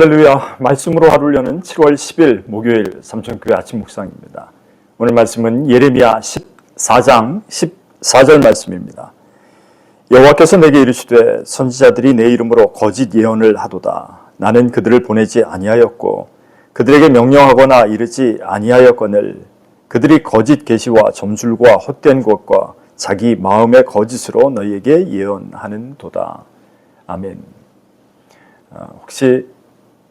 할렐루야. 말씀으로 하루려는 7월 10일 목요일 삼천교회 아침 묵상입니다. 오늘 말씀은 예레미야 14장 14절 말씀입니다. 여호와께서 내게 이르시되 선지자들이 내 이름으로 거짓 예언을 하도다. 나는 그들을 보내지 아니하였고 그들에게 명령하거나 이르지 아니하였거늘 그들이 거짓 계시와 점술과 헛된 것과 자기 마음의 거짓으로 너희에게 예언하는 도다. 아멘. 어, 혹시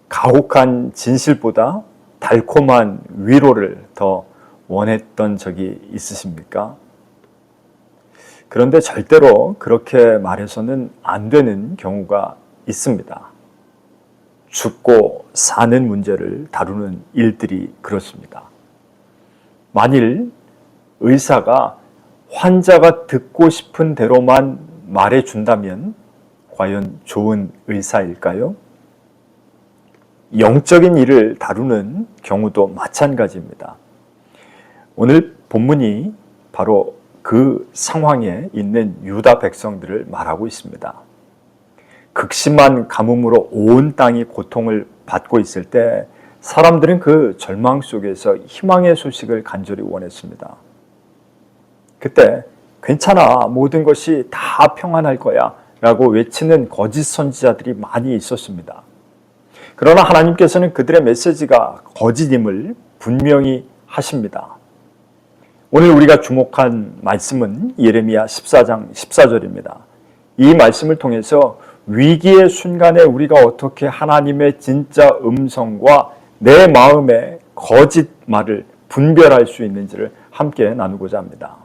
가혹한 진실보다 달콤한 위로를 더 원했던 적이 있으십니까? 그런데 절대로 그렇게 말해서는 안 되는 경우가 있습니다. 죽고 사는 문제를 다루는 일들이 그렇습니다. 만일 의사가 환자가 듣고 싶은 대로만 말해준다면 과연 좋은 의사일까요? 영적인 일을 다루는 경우도 마찬가지입니다. 오늘 본문이 바로 그 상황에 있는 유다 백성들을 말하고 있습니다. 극심한 가뭄으로 온 땅이 고통을 받고 있을 때 사람들은 그 절망 속에서 희망의 소식을 간절히 원했습니다. 그때 괜찮아 모든 것이 다 평안할 거야 라고 외치는 거짓 선지자들이 많이 있었습니다. 그러나 하나님께서는 그들의 메시지가 거짓임을 분명히 하십니다. 오늘 우리가 주목한 말씀은 예레미야 14장 14절입니다. 이 말씀을 통해서 위기의 순간에 우리가 어떻게 하나님의 진짜 음성과 내 마음의 거짓말을 분별할 수 있는지를 함께 나누고자 합니다.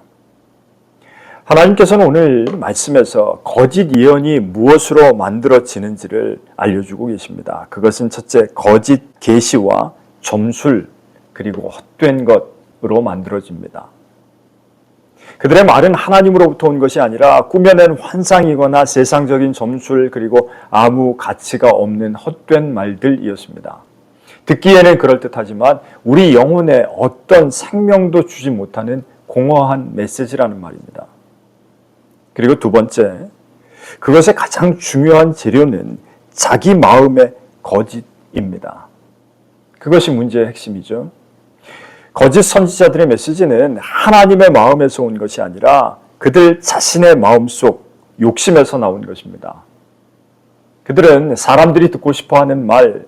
하나님께서는 오늘 말씀에서 거짓 예언이 무엇으로 만들어지는지를 알려주고 계십니다. 그것은 첫째 거짓 계시와 점술 그리고 헛된 것으로 만들어집니다. 그들의 말은 하나님으로부터 온 것이 아니라 꾸며낸 환상이거나 세상적인 점술 그리고 아무 가치가 없는 헛된 말들이었습니다. 듣기에는 그럴듯하지만 우리 영혼에 어떤 생명도 주지 못하는 공허한 메시지라는 말입니다. 그리고 두 번째, 그것의 가장 중요한 재료는 자기 마음의 거짓입니다. 그것이 문제의 핵심이죠. 거짓 선지자들의 메시지는 하나님의 마음에서 온 것이 아니라 그들 자신의 마음 속 욕심에서 나온 것입니다. 그들은 사람들이 듣고 싶어 하는 말,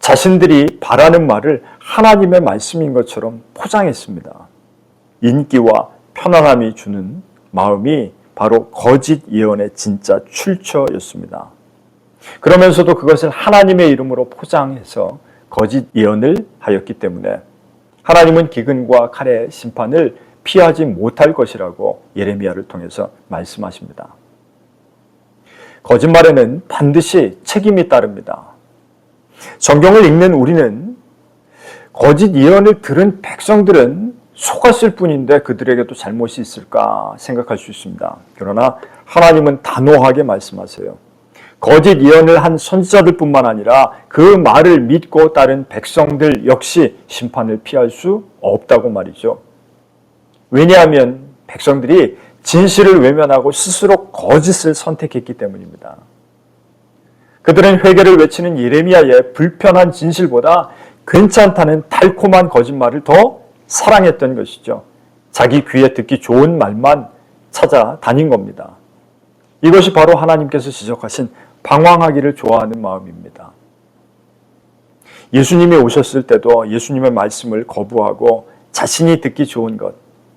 자신들이 바라는 말을 하나님의 말씀인 것처럼 포장했습니다. 인기와 편안함이 주는 마음이 바로 거짓 예언의 진짜 출처였습니다. 그러면서도 그것을 하나님의 이름으로 포장해서 거짓 예언을 하였기 때문에 하나님은 기근과 칼의 심판을 피하지 못할 것이라고 예레미야를 통해서 말씀하십니다. 거짓말에는 반드시 책임이 따릅니다. 성경을 읽는 우리는 거짓 예언을 들은 백성들은 속았을 뿐인데 그들에게도 잘못이 있을까 생각할 수 있습니다. 그러나 하나님은 단호하게 말씀하세요. 거짓 예언을 한 선지자들 뿐만 아니라 그 말을 믿고 따른 백성들 역시 심판을 피할 수 없다고 말이죠. 왜냐하면 백성들이 진실을 외면하고 스스로 거짓을 선택했기 때문입니다. 그들은 회개를 외치는 예레미야의 불편한 진실보다 괜찮다는 달콤한 거짓말을 더 사랑했던 것이죠. 자기 귀에 듣기 좋은 말만 찾아 다닌 겁니다. 이것이 바로 하나님께서 지적하신 방황하기를 좋아하는 마음입니다. 예수님이 오셨을 때도 예수님의 말씀을 거부하고 자신이 듣기 좋은 것,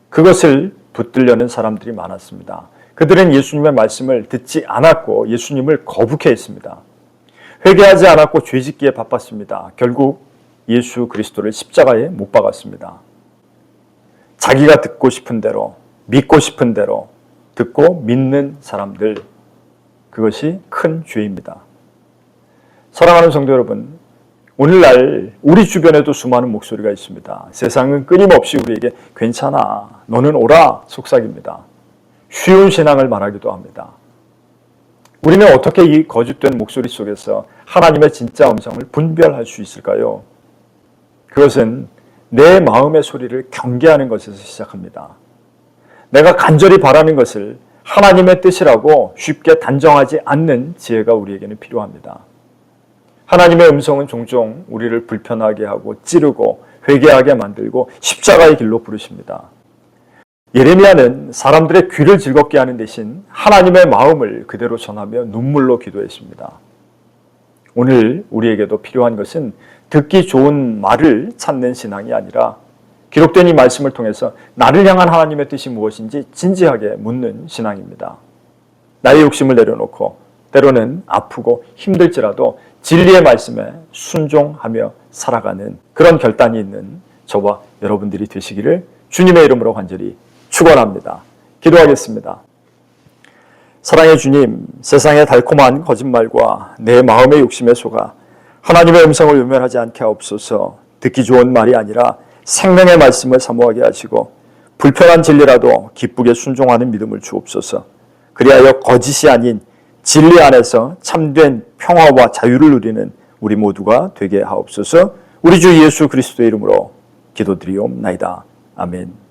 그것을 붙들려는 사람들이 많았습니다. 그들은 예수님의 말씀을 듣지 않았고 예수님을 거북해 했습니다. 회개하지 않았고 죄짓기에 바빴습니다. 결국 예수 그리스도를 십자가에 못 박았습니다. 자기가 듣고 싶은 대로, 믿고 싶은 대로 듣고 믿는 사람들, 그것이 큰 죄입니다. 사랑하는 성도 여러분, 오늘날 우리 주변에도 수많은 목소리가 있습니다. 세상은 끊임없이 우리에게 괜찮아, 너는 오라 속삭입니다. 쉬운 신앙을 말하기도 합니다. 우리는 어떻게 이 거짓된 목소리 속에서 하나님의 진짜 음성을 분별할 수 있을까요? 그것은 내 마음의 소리를 경계하는 것에서 시작합니다. 내가 간절히 바라는 것을 하나님의 뜻이라고 쉽게 단정하지 않는 지혜가 우리에게는 필요합니다. 하나님의 음성은 종종 우리를 불편하게 하고 찌르고 회개하게 만들고 십자가의 길로 부르십니다. 예레미야는 사람들의 귀를 즐겁게 하는 대신 하나님의 마음을 그대로 전하며 눈물로 기도했습니다. 오늘 우리에게도 필요한 것은 듣기 좋은 말을 찾는 신앙이 아니라 기록된 이 말씀을 통해서 나를 향한 하나님의 뜻이 무엇인지 진지하게 묻는 신앙입니다. 나의 욕심을 내려놓고 때로는 아프고 힘들지라도 진리의 말씀에 순종하며 살아가는 그런 결단이 있는 저와 여러분들이 되시기를 주님의 이름으로 간절히 축원합니다. 기도하겠습니다. 사랑의 주님, 세상의 달콤한 거짓말과 내 마음의 욕심에 속아 하나님의 음성을 외면하지 않게 하옵소서. 듣기 좋은 말이 아니라 생명의 말씀을 사모하게 하시고 불편한 진리라도 기쁘게 순종하는 믿음을 주옵소서. 그리하여 거짓이 아닌 진리 안에서 참된 평화와 자유를 누리는 우리 모두가 되게 하옵소서. 우리 주 예수 그리스도의 이름으로 기도드리옵나이다. 아멘.